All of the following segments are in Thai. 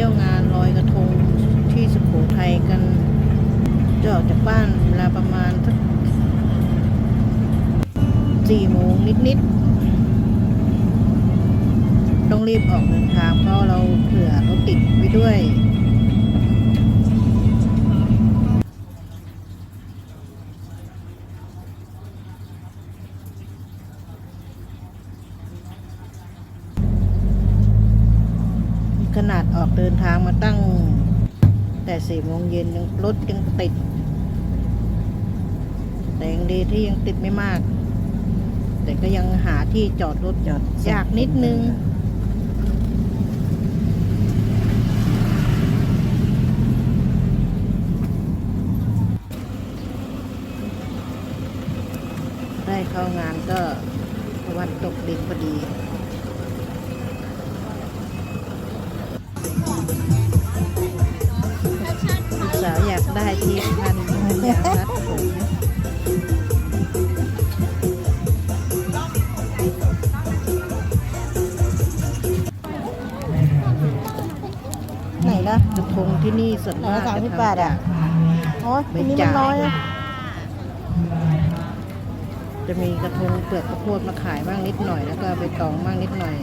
ที่ยวงานลอยกระทงที่สุโขทัยกันจะออกจากบ้านเวลาประมาณสักสี่โมงนิดๆ ต้องรีบออกเดินทางเพราะเราเผื่อรถติดไว้ด้วย ขนาดออกเดินทางมาตั้ง แต่สี่โมงเย็นยังรถยังติด แต่ยังดีที่ยังติดไม่มาก แต่ก็ยังหาที่จอดรถจอดยากนิดนึงได้เข้างานก็วันตกดินพอดี สาวอยากได้ที่พันยางรัดผมไหนล่ะกระทงที่นี่ส่วนมากไหนละจะ30ทำบาทอะโอ้ยไม่ทีนี้มันจ่ายน้อยอะจะมีกระทงเปลือกข้าวโพดมาขายบ้างนิดหน่อย แล้วก็ใบตองบ้างนิดหน่อย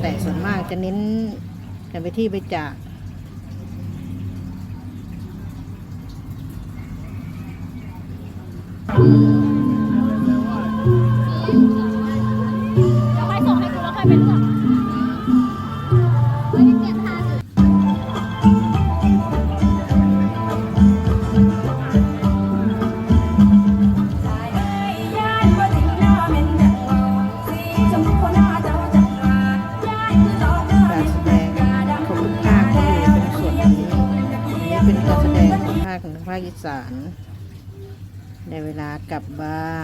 แต่ส่วนมากจะเน้นกันไปที่ใบจาก เดี๋ยวค่อยส่งให้กูแล้วค่อยไปเลือกเฮ้ยเปลี่ยนท่าสิ การแสดงของทุก ภาคก็อยู่เป็นส่วน ในเวลากลับบ้าน